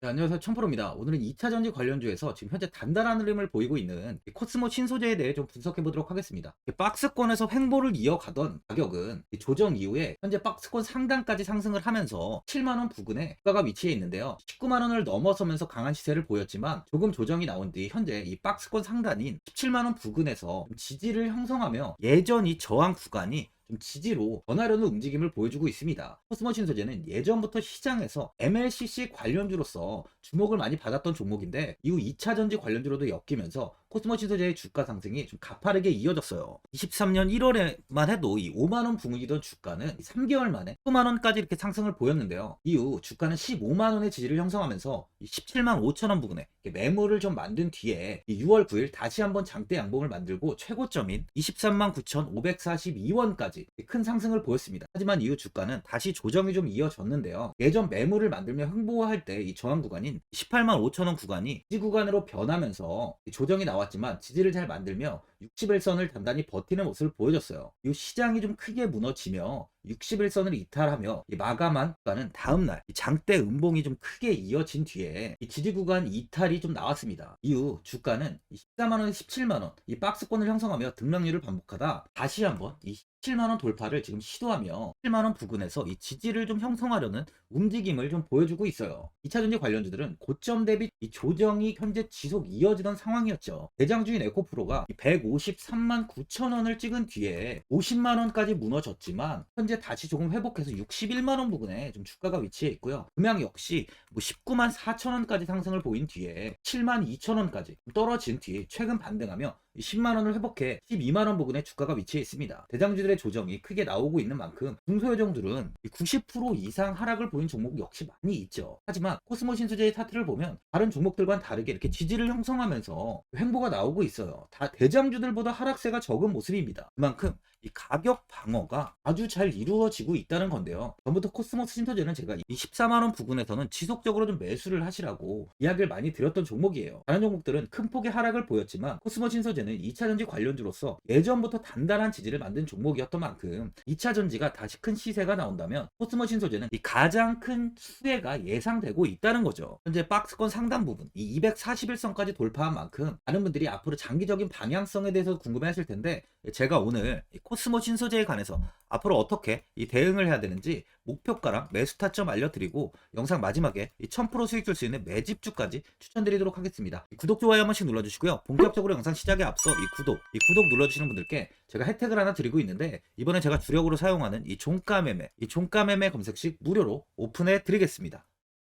네, 안녕하세요. 천프로입니다. 오늘은 2차 전지 관련주에서 지금 현재 단단한 흐름을 보이고 있는 이 코스모 신소재에 대해 좀 분석해 보도록 하겠습니다. 이 박스권에서 횡보를 이어가던 가격은 이 조정 이후에 현재 박스권 상단까지 상승을 하면서 7만원 부근에 주가가 위치해 있는데요. 19만원을 넘어서면서 강한 시세를 보였지만 조금 조정이 나온 뒤 현재 이 박스권 상단인 17만원 부근에서 좀 지지를 형성하며 예전 이 저항 구간이 좀 지지로 변하려는 움직임을 보여주고 있습니다. 코스모 신 소재는 예전부터 시장에서 MLCC 관련주로서 주목을 많이 받았던 종목인데 이후 2차 전지 관련주로도 엮이면서 코스모 신소재의 주가 상승이 좀 가파르게 이어졌어요. 23년 1월에만 해도 이 5만원 부근이던 주가는 3개월 만에 10만원까지 이렇게 상승을 보였는데요. 이후 주가는 15만원의 지지를 형성하면서 17만 5천원 부근에 매물을 좀 만든 뒤에 6월 9일 다시 한번 장대 양봉을 만들고 최고점인 23만 9,542원까지 큰 상승을 보였습니다. 하지만 이후 주가는 다시 조정이 좀 이어졌는데요. 예전 매물을 만들며 횡보할 때 이 저항 구간인 18만 5천원 구간이 지지 구간으로 변하면서 조정이 나왔 지만 지지를 잘 만들며 60일선을 단단히 버티는 모습을 보여줬어요. 이 시장이 좀 크게 무너지며 61선을 이탈하며 이 마감한 구간은 다음날 이 장대 음봉이 좀 크게 이어진 뒤에 이 지지 구간 이탈이 좀 나왔습니다. 이후 주가는 14만원, 17만원 이 박스권을 형성하며 등락률을 반복하다 다시 한번 이 17만원 돌파를 지금 시도하며 7만원 부근에서 이 지지를 좀 형성하려는 움직임을 좀 보여주고 있어요. 2차전지 관련주들은 고점 대비 이 조정이 현재 지속 이어지던 상황이었죠. 대장주인 에코프로가 153만 9천 원을 찍은 뒤에 50만 원까지 무너졌지만 현재 다시 조금 회복해서 61만 원 부근에 좀 주가가 위치해 있고요. 금양 역시 뭐 19만 4천 원까지 상승을 보인 뒤에 7만 2천 원까지 떨어진 뒤에 최근 반등하며 10만원을 회복해 12만원 부근에 주가가 위치해 있습니다. 대장주들의 조정이 크게 나오고 있는 만큼 중소여정들은 90% 이상 하락을 보인 종목 역시 많이 있죠. 하지만 코스모 신소재의 차트를 보면 다른 종목들과는 다르게 이렇게 지지를 형성하면서 횡보가 나오고 있어요. 다 대장주들보다 하락세가 적은 모습입니다. 그만큼 이 가격 방어가 아주 잘 이루어지고 있다는 건데요. 전부터 코스모스 신소재는 제가 이 14만원 부근에서는 지속적으로 좀 매수를 하시라고 이야기를 많이 드렸던 종목이에요. 다른 종목들은 큰 폭의 하락을 보였지만 코스모 신소재는 2차전지 관련주로서 예전부터 단단한 지지를 만든 종목이었던 만큼 2차전지가 다시 큰 시세가 나온다면 코스모 신소재는 이 가장 큰 수혜가 예상되고 있다는 거죠. 현재 박스권 상단 부분 이 241선까지 돌파한 만큼 많은 분들이 앞으로 장기적인 방향성에 대해서 궁금해하실 텐데 제가 오늘 이 코스모 신소재에 관해서 앞으로 어떻게 이 대응을 해야 되는지 목표가랑 매수 타점 알려드리고 영상 마지막에 이1000% 수익 줄 수 있는 매집주까지 추천드리도록 하겠습니다. 이 구독 좋아요 한 번씩 눌러주시고요. 본격적으로 영상 시작에 앞서 이 구독, 이 구독 눌러주시는 분들께 제가 혜택을 하나 드리고 있는데 이번에 제가 주력으로 사용하는 이 종가 매매, 이 종가 매매 검색식 무료로 오픈해 드리겠습니다.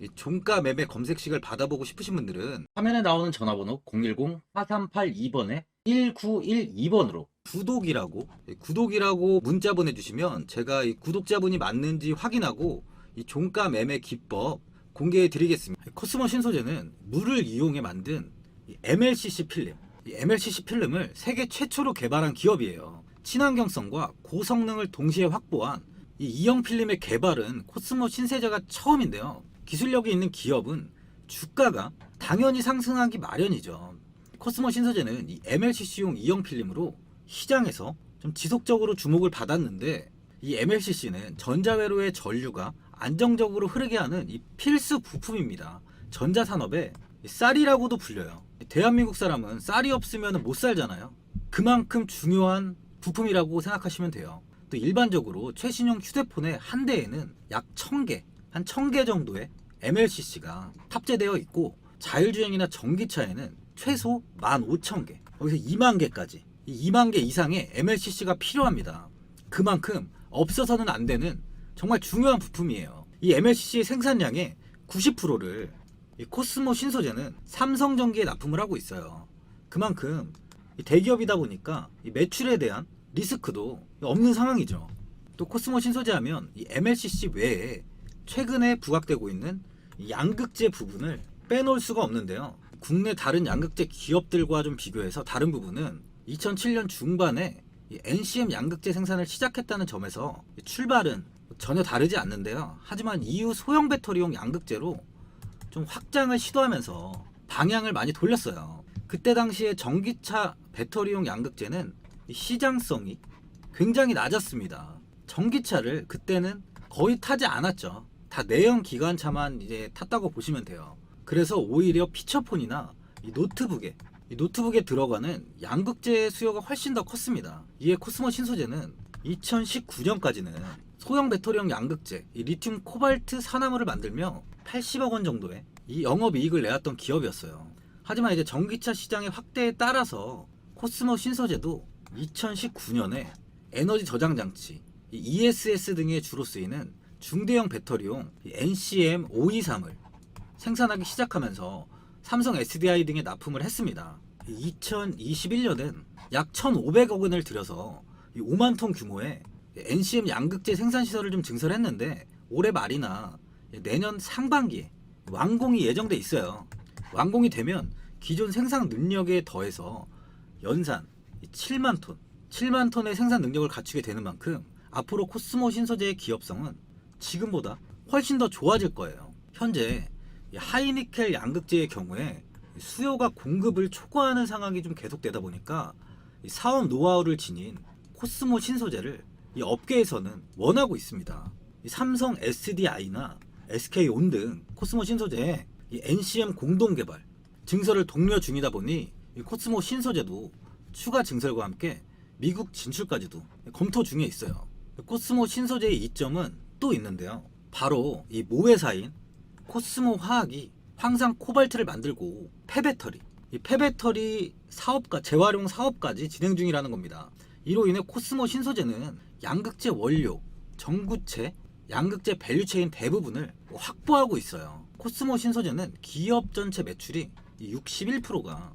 이 종가 매매 검색식을 받아보고 싶으신 분들은 화면에 나오는 전화번호 010-4382번에 1912번으로 구독이라고 예, 구독이라고 문자 보내주시면 제가 이 구독자분이 맞는지 확인하고 이 종가 매매 기법 공개해 드리겠습니다. 코스모 신소재는 물을 이용해 만든 이 MLCC 필름, 이 MLCC 필름을 세계 최초로 개발한 기업이에요. 친환경성과 고성능을 동시에 확보한 이 이형 필름의 개발은 코스모 신세제가 처음인데요. 기술력이 있는 기업은 주가가 당연히 상승하기 마련이죠. 코스모 신소재는 이 MLCC용 이형 필름으로 시장에서 좀 지속적으로 주목을 받았는데 이 MLCC는 전자회로의 전류가 안정적으로 흐르게 하는 이 필수 부품입니다. 전자산업의 쌀이라고도 불려요. 대한민국 사람은 쌀이 없으면 못 살잖아요. 그만큼 중요한 부품이라고 생각하시면 돼요. 또 일반적으로 최신형 휴대폰의 한 대에는 약 1000개, 한 1000개 정도의 MLCC가 탑재되어 있고 자율주행이나 전기차에는 최소 15,000개, 거기서 2만 개까지 이 2만 개 이상의 MLCC가 필요합니다. 그만큼 없어서는 안 되는 정말 중요한 부품이에요. 이 MLCC의 생산량의 90%를 이 코스모 신소재는 삼성전기에 납품을 하고 있어요. 그만큼 이 대기업이다 보니까 이 매출에 대한 리스크도 없는 상황이죠. 또 코스모 신소재 하면 이 MLCC 외에 최근에 부각되고 있는 이 양극재 부분을 빼놓을 수가 없는데요. 국내 다른 양극재 기업들과 좀 비교해서 다른 부분은 2007년 중반에 이 NCM 양극재 생산을 시작했다는 점에서 출발은 전혀 다르지 않는데요. 하지만 이후 소형 배터리용 양극재로 좀 확장을 시도하면서 방향을 많이 돌렸어요. 그때 당시에 전기차 배터리용 양극재는 이 시장성이 굉장히 낮았습니다. 전기차를 그때는 거의 타지 않았죠. 다 내연 기관차만 이제 탔다고 보시면 돼요. 그래서 오히려 피처폰이나 이 노트북에 이 노트북에 들어가는 양극재 수요가 훨씬 더 컸습니다. 이에 코스모 신소재는 2019년까지는 소형 배터리용 양극재, 이 리튬 코발트 산화물을 만들며 80억 원 정도의 이 영업 이익을 내왔던 기업이었어요. 하지만 이제 전기차 시장의 확대에 따라서 코스모 신소재도 2019년에 에너지 저장 장치, 이 ESS 등에 주로 쓰이는 중대형 배터리용 이 NCM 523을 생산하기 시작하면서 삼성 SDI 등에 납품을 했습니다. 2021년엔 약 1,500억 원을 들여서 5만 톤 규모의 NCM 양극재 생산 시설을 좀 증설했는데 올해 말이나 내년 상반기에 완공이 예정돼 있어요. 완공이 되면 기존 생산 능력에 더해서 연산 7만 톤, 7만 톤의 생산 능력을 갖추게 되는 만큼 앞으로 코스모 신소재의 기업성은 지금보다 훨씬 더 좋아질 거예요. 현재 이 하이니켈 양극재의 경우에 수요가 공급을 초과하는 상황이 좀 계속되다 보니까 이 사업 노하우를 지닌 코스모 신소재를 이 업계에서는 원하고 있습니다. 이 삼성 SDI나 SK온 등 코스모 신소재의 이 NCM 공동 개발 증설을 독려 중이다 보니 이 코스모 신소재도 추가 증설과 함께 미국 진출까지도 검토 중에 있어요. 코스모 신소재의 이점은 또 있는데요. 바로 이 모회사인 코스모 화학이 황산 코발트를 만들고 폐배터리, 이 폐배터리 사업과 재활용 사업까지 진행 중이라는 겁니다. 이로 인해 코스모 신소재는 양극재 원료, 전구체, 양극재 밸류체인 대부분을 확보하고 있어요. 코스모 신소재는 기업 전체 매출이 61%가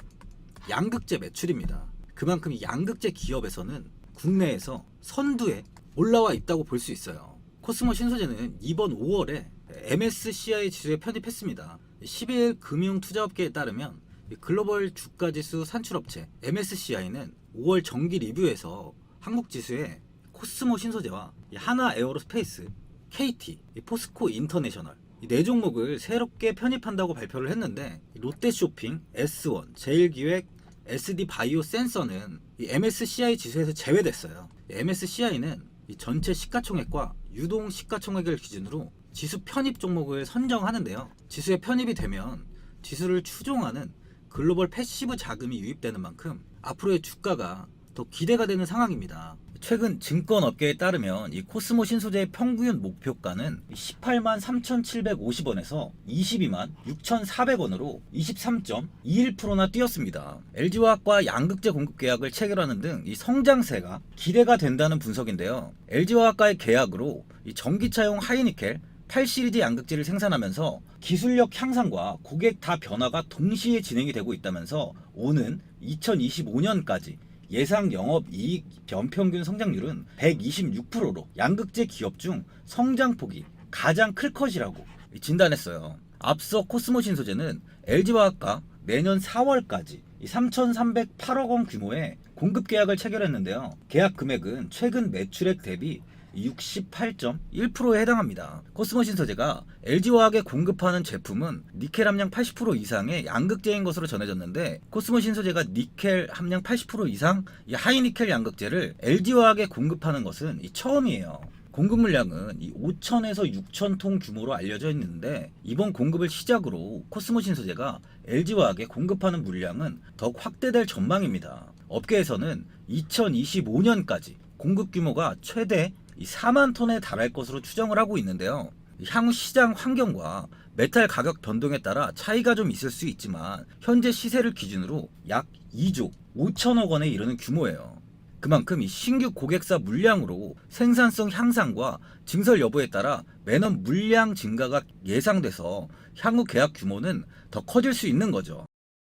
양극재 매출입니다. 그만큼 이 양극재 기업에서는 국내에서 선두에 올라와 있다고 볼 수 있어요. 코스모 신소재는 이번 5월에 MSCI 지수에 편입했습니다. 12일 금융투자업계에 따르면 이 글로벌 주가지수 산출업체 MSCI는 5월 정기 리뷰에서 한국 지수에 코스모 신소재와 이 하나 에어로스페이스, KT, 이 포스코 인터내셔널 이네 종목을 새롭게 편입한다고 발표를 했는데 이 롯데쇼핑, S1, 제일기획, SD 바이오 센서는 이 MSCI 지수에서 제외됐어요. MSCI는 이 전체 시가총액과 유동 시가총액을 기준으로 지수 편입 종목을 선정하는데요. 지수에 편입이 되면 지수를 추종하는 글로벌 패시브 자금이 유입되는 만큼 앞으로의 주가가 더 기대가 되는 상황입니다. 최근 증권업계에 따르면 이 코스모 신소재의 평균 목표가는 18만 3,750원에서 22만 6,400원으로 23.21%나 뛰었습니다. LG화학과 양극재 공급 계약을 체결하는 등 이 성장세가 기대가 된다는 분석인데요. LG화학과의 계약으로 이 전기차용 하이니켈 8시리즈 양극재를 생산하면서 기술력 향상과 고객 다 변화가 동시에 진행이 되고 있다면서 오는 2025년까지 예상 영업 이익 연평균 성장률은 126%로 양극재 기업 중 성장폭이 가장 클 것이라고 진단했어요. 앞서 코스모 신소재는 LG화학과 내년 4월까지 3,308억 원 규모의 공급 계약을 체결했는데요. 계약 금액은 최근 매출액 대비 68.1%에 해당합니다. 코스모 신소재가 LG화학에 공급하는 제품은 니켈 함량 80% 이상의 양극재인 것으로 전해졌는데 코스모 신소재가 니켈 함량 80% 이상 이 하이니켈 양극재를 LG화학에 공급하는 것은 이 처음이에요. 공급 물량은 이 5천에서 6천 통 규모로 알려져 있는데 이번 공급을 시작으로 코스모 신소재가 LG화학에 공급하는 물량은 더욱 확대될 전망입니다. 업계에서는 2025년까지 공급 규모가 최대 이 4만 톤에 달할 것으로 추정을 하고 있는데요. 향후 시장 환경과 메탈 가격 변동에 따라 차이가 좀 있을 수 있지만 현재 시세를 기준으로 약 2조 5천억 원에 이르는 규모예요. 그만큼 이 신규 고객사 물량으로 생산성 향상과 증설 여부에 따라 매년 물량 증가가 예상돼서 향후 계약 규모는 더 커질 수 있는 거죠.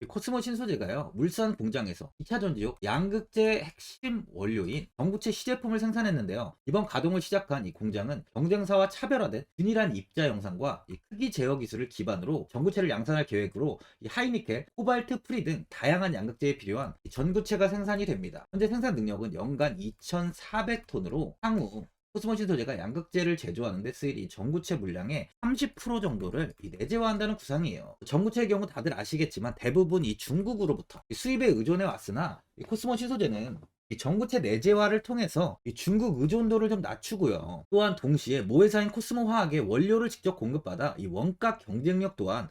코스모 신소재가요 물산 공장에서 2차 전지용 양극재 핵심 원료인 전구체 시제품을 생산했는데요. 이번 가동을 시작한 이 공장은 경쟁사와 차별화된 균일한 입자 영상과 이 크기 제어 기술을 기반으로 전구체를 양산할 계획으로 이 하이니켈, 코발트, 프리 등 다양한 양극재에 필요한 이 전구체가 생산이 됩니다. 현재 생산 능력은 연간 2,400톤으로 향후 코스모 신소재가 양극재를 제조하는 데 쓰일 이 전구체 물량의 30% 정도를 이 내재화한다는 구상이에요. 전구체의 경우 다들 아시겠지만 대부분 이 중국으로부터 이 수입에 의존해 왔으나 이 코스모 신소재는 이 전구체 내재화를 통해서 이 중국 의존도를 좀 낮추고요. 또한 동시에 모회사인 코스모 화학의 원료를 직접 공급받아 이 원가 경쟁력 또한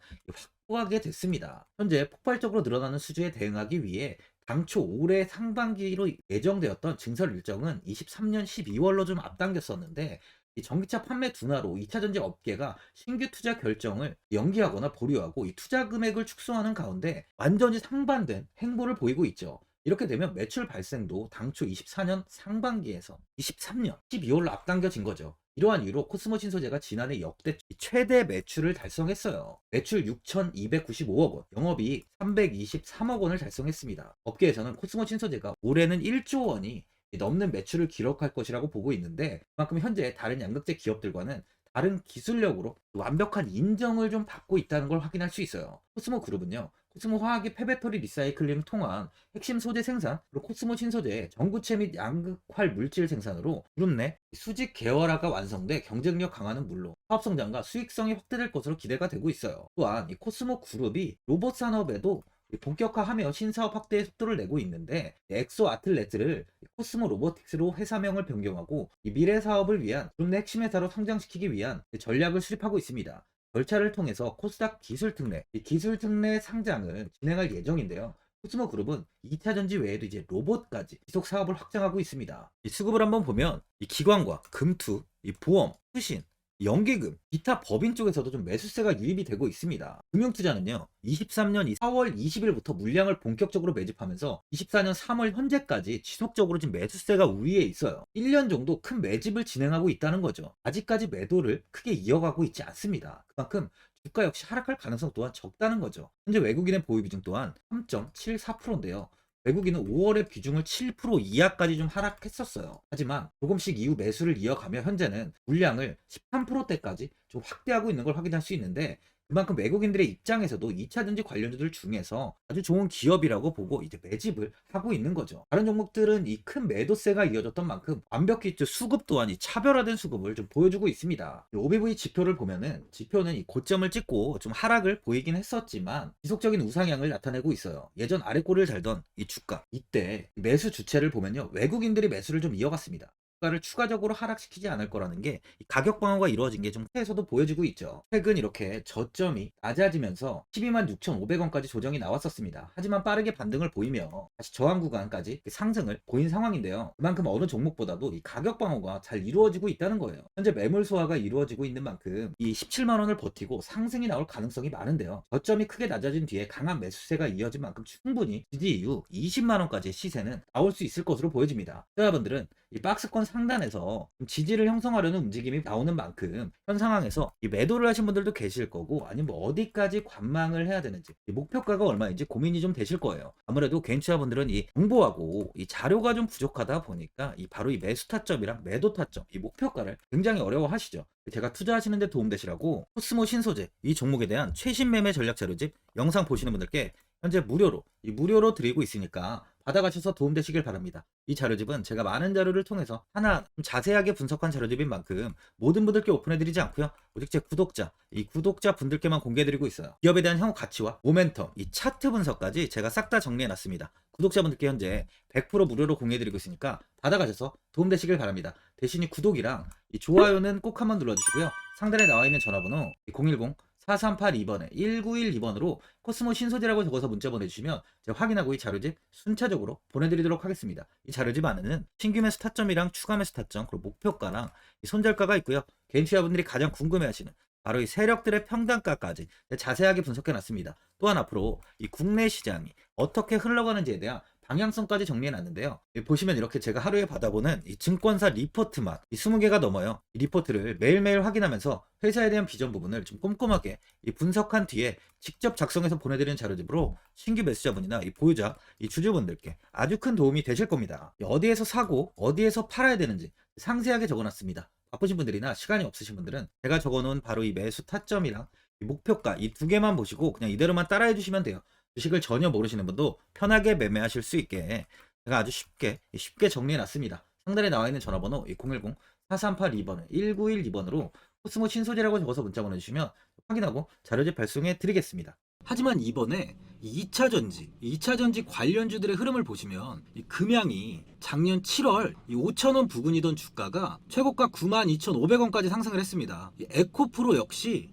확보하게 됐습니다. 현재 폭발적으로 늘어나는 수주에 대응하기 위해 당초 올해 상반기로 예정되었던 증설 일정은 23년 12월로 좀 앞당겼었는데 이 전기차 판매 둔화로 2차 전지 업계가 신규 투자 결정을 연기하거나 보류하고 이 투자 금액을 축소하는 가운데 완전히 상반된 행보를 보이고 있죠. 이렇게 되면 매출 발생도 당초 24년 상반기에서 23년 12월로 앞당겨진 거죠. 이러한 이유로 코스모 신소재가 지난해 역대 최대 매출을 달성했어요. 매출 6,295억 원, 영업이익 323억 원을 달성했습니다. 업계에서는 코스모 신소재가 올해는 1조 원이 넘는 매출을 기록할 것이라고 보고 있는데 그만큼 현재 다른 양극재 기업들과는 다른 기술력으로 완벽한 인정을 좀 받고 있다는 걸 확인할 수 있어요. 코스모 그룹은요. 코스모 화학의 폐배터리 리사이클링을 통한 핵심 소재 생산, 그리고 코스모 신소재, 전구체 및 양극활 물질 생산으로 그룹 내 수직 계열화가 완성돼 경쟁력 강화는 물론 사업 성장과 수익성이 확대될 것으로 기대가 되고 있어요. 또한 이 코스모 그룹이 로봇 산업에도 본격화하며 신사업 확대의 속도를 내고 있는데 엑소 아틀레트를 코스모 로보틱스로 회사명을 변경하고 이 미래 사업을 위한 그룹 내 핵심 회사로 성장시키기 위한 전략을 수립하고 있습니다. 절차를 통해서 코스닥 기술 특례, 이 기술 특례 상장을 진행할 예정인데요. 코스모 그룹은 2차 전지 외에도 이제 로봇까지 지속 사업을 확장하고 있습니다. 이 수급을 한번 보면 이 기관과 금투, 이 보험, 투신, 연계금, 기타 법인 쪽에서도 좀 매수세가 유입이 되고 있습니다. 금융투자는요, 23년 4월 20일부터 물량을 본격적으로 매집하면서 24년 3월 현재까지 지속적으로 지금 매수세가 우위에 있어요. 1년 정도 큰 매집을 진행하고 있다는 거죠. 아직까지 매도를 크게 이어가고 있지 않습니다. 그만큼 주가 역시 하락할 가능성 또한 적다는 거죠. 현재 외국인의 보유 비중 또한 3.74%인데요. 외국인은 5월에 비중을 7% 이하까지 좀 하락했었어요. 하지만 조금씩 이후 매수를 이어가며 현재는 물량을 13%대까지 좀 확대하고 있는 걸 확인할 수 있는데 그만큼 외국인들의 입장에서도 2차 전지 관련주들 중에서 아주 좋은 기업이라고 보고 이제 매집을 하고 있는 거죠. 다른 종목들은 이 큰 매도세가 이어졌던 만큼 완벽히 수급 또한 이 차별화된 수급을 좀 보여주고 있습니다. OBV 지표를 보면은 지표는 이 고점을 찍고 좀 하락을 보이긴 했었지만 지속적인 우상향을 나타내고 있어요. 예전 아래꼴을 달던 이 주가 이때 매수 주체를 보면요 외국인들이 매수를 좀 이어갔습니다. 주가를 추가적으로 하락시키지 않을 거라는 게이 가격 방어가 이루어진 게좀 에서도 보여지고 있죠. 최근 이렇게 저점이 낮아지면서 12만 6,500원까지 조정이 나왔었습니다. 하지만 빠르게 반등을 보이며 다시 저항 구간까지 상승을 보인 상황인데요. 그만큼 어느 종목보다도 이 가격 방어가 잘 이루어지고 있다는 거예요. 현재 매물 소화가 이루어지고 있는 만큼 이 17만 원을 버티고 상승이 나올 가능성이 많은데요. 저점이 크게 낮아진 뒤에 강한 매수세가 이어진 만큼 충분히 지지 이후 20만 원까지의 시세는 나올 수 있을 것으로 보여집니다. 여러분들은 이 박스권 상단에서 좀 지지를 형성하려는 움직임이 나오는 만큼 현 상황에서 이 매도를 하신 분들도 계실 거고 아니면 뭐 어디까지 관망을 해야 되는지 이 목표가가 얼마인지 고민이 좀 되실 거예요. 아무래도 개인 투자분들은 이 정보하고 이 자료가 좀 부족하다 보니까 이 바로 이 매수 타점이랑 매도 타점 이 목표가를 굉장히 어려워하시죠. 제가 투자하시는데 도움되시라고 코스모 신소재 이 종목에 대한 최신 매매 전략 자료집 영상 보시는 분들께 현재 무료로 이 무료로 드리고 있으니까 받아가셔서 도움되시길 바랍니다. 이 자료집은 제가 많은 자료를 통해서 하나 좀 자세하게 분석한 자료집인 만큼 모든 분들께 오픈해드리지 않고요. 오직 제 구독자, 이 구독자 분들께만 공개해드리고 있어요. 기업에 대한 향후 가치와 모멘텀, 이 차트 분석까지 제가 싹 다 정리해놨습니다. 구독자분들께 현재 100% 무료로 공개해드리고 있으니까 받아가셔서 도움되시길 바랍니다. 대신 이 구독이랑 이 좋아요는 꼭 한번 눌러주시고요. 상단에 나와 있는 전화번호 010 4382번에 1912번으로 코스모 신소재라고 적어서 문자 보내주시면 제가 확인하고 이 자료집 순차적으로 보내드리도록 하겠습니다. 이 자료집 안에는 신규 매수 타점이랑 추가 매수 타점 그리고 목표가랑 이 손절가가 있고요. 개인 투자분들이 가장 궁금해하시는 바로 이 세력들의 평단가까지 자세하게 분석해놨습니다. 또한 앞으로 이 국내 시장이 어떻게 흘러가는지에 대한 방향성까지 정리해놨는데요. 보시면 이렇게 제가 하루에 받아보는 이 증권사 리포트만 이 20개가 넘어요. 이 리포트를 매일매일 확인하면서 회사에 대한 비전 부분을 좀 꼼꼼하게 이 분석한 뒤에 직접 작성해서 보내드리는 자료집으로 신규 매수자분이나 이 보유자, 이 주주분들께 아주 큰 도움이 되실 겁니다. 어디에서 사고 어디에서 팔아야 되는지 상세하게 적어놨습니다. 바쁘신 분들이나 시간이 없으신 분들은 제가 적어놓은 바로 이 매수 타점이랑 이 목표가 이 두 개만 보시고 그냥 이대로만 따라해 주시면 돼요. 주식을 전혀 모르시는 분도 편하게 매매하실 수 있게 제가 아주 쉽게 쉽게 정리해 놨습니다. 상단에 나와 있는 전화번호 010 4382번에 1912번으로 코스모 신소재라고 적어서 문자 보내주시면 확인하고 자료집 발송해 드리겠습니다. 하지만 이번에 2차 전지, 2차 전지 관련주들의 흐름을 보시면 이 금양이 작년 7월 5천원 부근이던 주가가 최고가 92,500원까지 상승을 했습니다. 이 에코프로 역시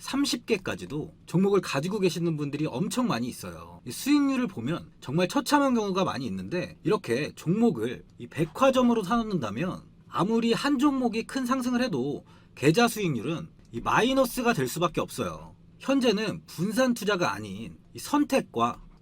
30개까지도 종목을 가지고 계시는 분들이 엄청 많이 있어요. 이 수익률을 보면 정말 처참한 경우가 많이 있는데 이렇게 종목을 이 백화점으로 사놓는다면 아무리 한 종목이 큰 상승을 해도 계좌 수익률은 이 마이너스가 될 수밖에 없어요. 현재는 분산 투자가 아닌 이 선택과